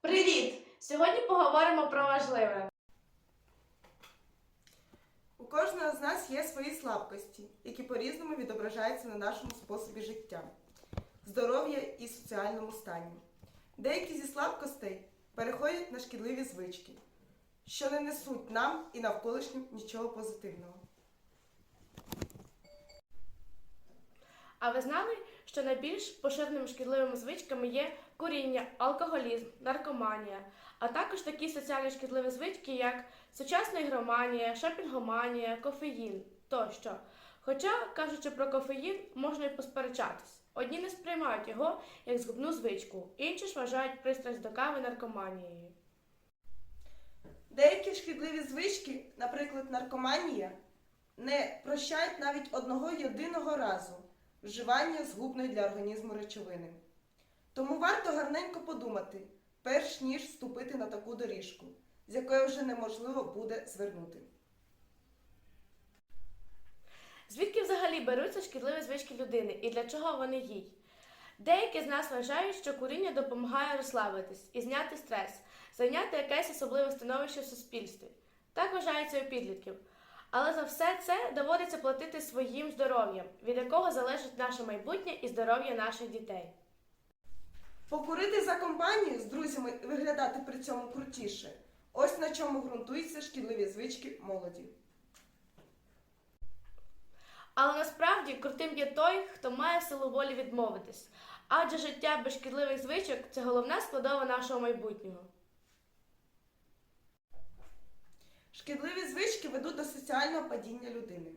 Привіт! Сьогодні поговоримо про важливе. У кожного з нас є свої слабкості, які по-різному відображаються на нашому способі життя, здоров'я і соціальному стані. Деякі зі слабкостей переходять на шкідливі звички, що не несуть нам і навколишнім нічого позитивного. А ви знали, що найбільш поширеними шкідливими звичками є куріння, алкоголізм, наркоманія, а також такі соціально шкідливі звички, як сучасна ігроманія, шопінгоманія, кофеїн тощо. Хоча, кажучи про кофеїн, можна і посперечатись. Одні не сприймають його як згубну звичку, інші ж вважають пристрасть до кави наркоманією. Деякі шкідливі звички, наприклад, наркоманія, не прощають навіть одного єдиного разу вживання згубної для організму речовини. Тому варто гарненько подумати, перш ніж вступити на таку доріжку, з якої вже неможливо буде звернути. Звідки взагалі беруться шкідливі звички людини і для чого вони їй? Деякі з нас вважають, що куріння допомагає розслабитись і зняти стрес, зайняти якесь особливе становище в суспільстві. Так вважається у підлітків. Але за все це доводиться платити своїм здоров'ям, від якого залежить наше майбутнє і здоров'я наших дітей. Покурити за компанію з друзями і виглядати при цьому крутіше. Ось на чому ґрунтуються шкідливі звички молоді. Але насправді крутим є той, хто має силу волі відмовитись, адже життя без шкідливих звичок це головна складова нашого майбутнього. Шкідливі звички ведуть до соціального падіння людини,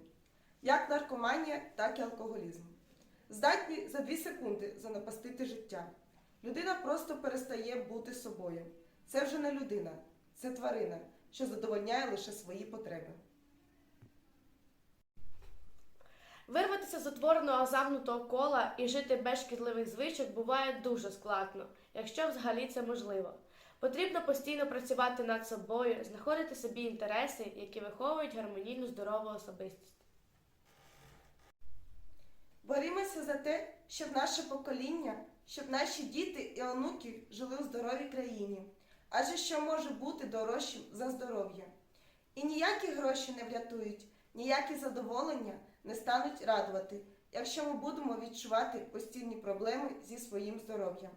як наркоманія, так і алкоголізм. Здатні за 2 секунди занапастити життя. Людина просто перестає бути собою. Це вже не людина, це тварина, що задовольняє лише свої потреби. Вирватися з утвореного замкнутого кола і жити без шкідливих звичок буває дуже складно, якщо взагалі це можливо. Потрібно постійно працювати над собою, знаходити собі інтереси, які виховують гармонійну здорову особистість. Борімося за те, щоб наше покоління, щоб наші діти і онуки жили у здоровій країні, адже що може бути дорожчим за здоров'я. І ніякі гроші не врятують, ніякі задоволення не стануть радувати, якщо ми будемо відчувати постійні проблеми зі своїм здоров'ям.